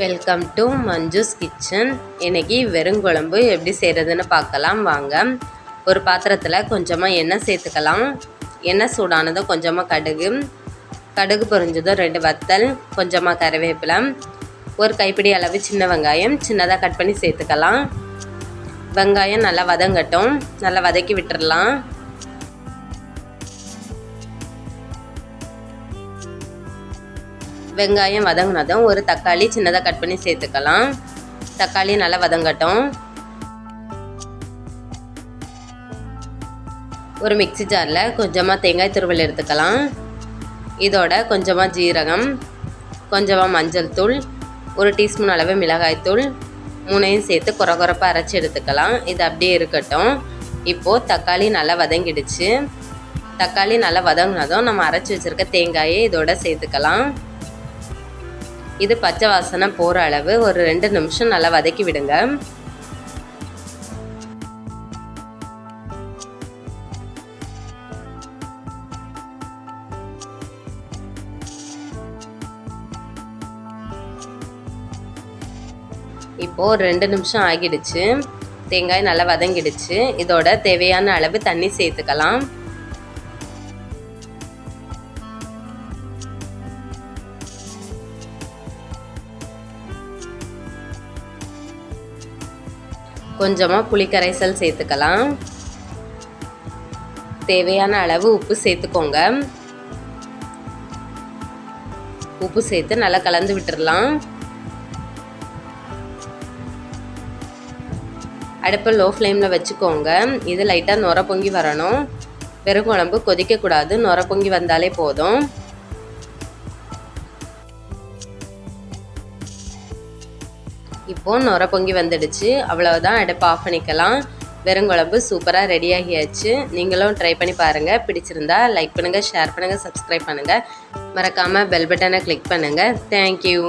Welcome to Manju's kitchen இன்னைக்கு வெறுங்குழம்பு எப்படி செய்கிறதுன்னு பார்க்கலாம் வாங்க. ஒரு பாத்திரத்தில் கொஞ்சமாக எண்ணெய் சேர்த்துக்கலாம். எண்ணெய் சூடானதும் கொஞ்சமாக கடுகு. கடுகு பொரிஞ்சதும் ரெண்டு வத்தல் கொஞ்சமாக கருவேப்பிலை. ஒரு கைப்பிடி அளவு சின்ன வெங்காயம் சின்னதாக கட் பண்ணி சேர்த்துக்கலாம். வெங்காயம் நல்லா வதங்கட்டும். நல்லா வதக்கி விட்டுறலாம். வெங்காயம் வதங்கினதும் ஒரு தக்காளி சின்னதாக கட் பண்ணி சேர்த்துக்கலாம். தக்காளி நல்லா வதங்கட்டும். ஒரு மிக்சி ஜாரில் கொஞ்சமாக தேங்காய் துருவல் எடுத்துக்கலாம். இதோட கொஞ்சமாக ஜீரகம் கொஞ்சமாக மஞ்சள் தூள் ஒரு டீஸ்பூன் அளவு மிளகாய்த்தூள் மூணையும் சேர்த்து குறை குறைப்பாக அரைச்சி எடுத்துக்கலாம். இது அப்படியே இருக்கட்டும். இப்போது தக்காளி நல்லா வதங்கிடுச்சு. தக்காளி நல்லா வதங்கினதும் நம்ம அரைச்சி வச்சுருக்க தேங்காயை இதோட சேர்த்துக்கலாம். இது பச்சை வாசனை போகிற அளவு. ஒரு ரெண்டு நிமிஷம் நல்லா வதக்கி விடுங்க. இப்போது ரெண்டு நிமிஷம் ஆகிடுச்சு. தேங்காய் நல்லா வதங்கிடுச்சு. இதோட தேவையான அளவு தண்ணி சேர்த்துக்கலாம். கொஞ்சமாக புளிக்கரைசல் சேர்த்துக்கலாம். தேவையான அளவு உப்பு சேர்த்துக்கோங்க. உப்பு சேர்த்து நல்லா கலந்து விட்டுடலாம் அடுப்பை லோ ஃப்ளேமில் வச்சுக்கோங்க. இது லைட்டாக நுர பொங்கி வரணும். வெறும் குழம்பு கொதிக்கக்கூடாது. நுர பொங்கி வந்தாலே போதும். இப்போது நுர பொங்கி வந்துடுச்சு. அவ்வளவுதான் அடுப்பு ஆஃப் பண்ணிக்கலாம். வெறுங்குழம்பு சூப்பராக ரெடி ஆகியாச்சு. நீங்களும் ட்ரை பண்ணி பாருங்கள் பிடிச்சிருந்தா லைக் பண்ணுங்கள் ஷேர் பண்ணுங்கள் சப்ஸ்கிரைப் பண்ணுங்கள் மறக்காமல் பெல் பட்டனை கிளிக் பண்ணுங்கள் தேங்க்யூ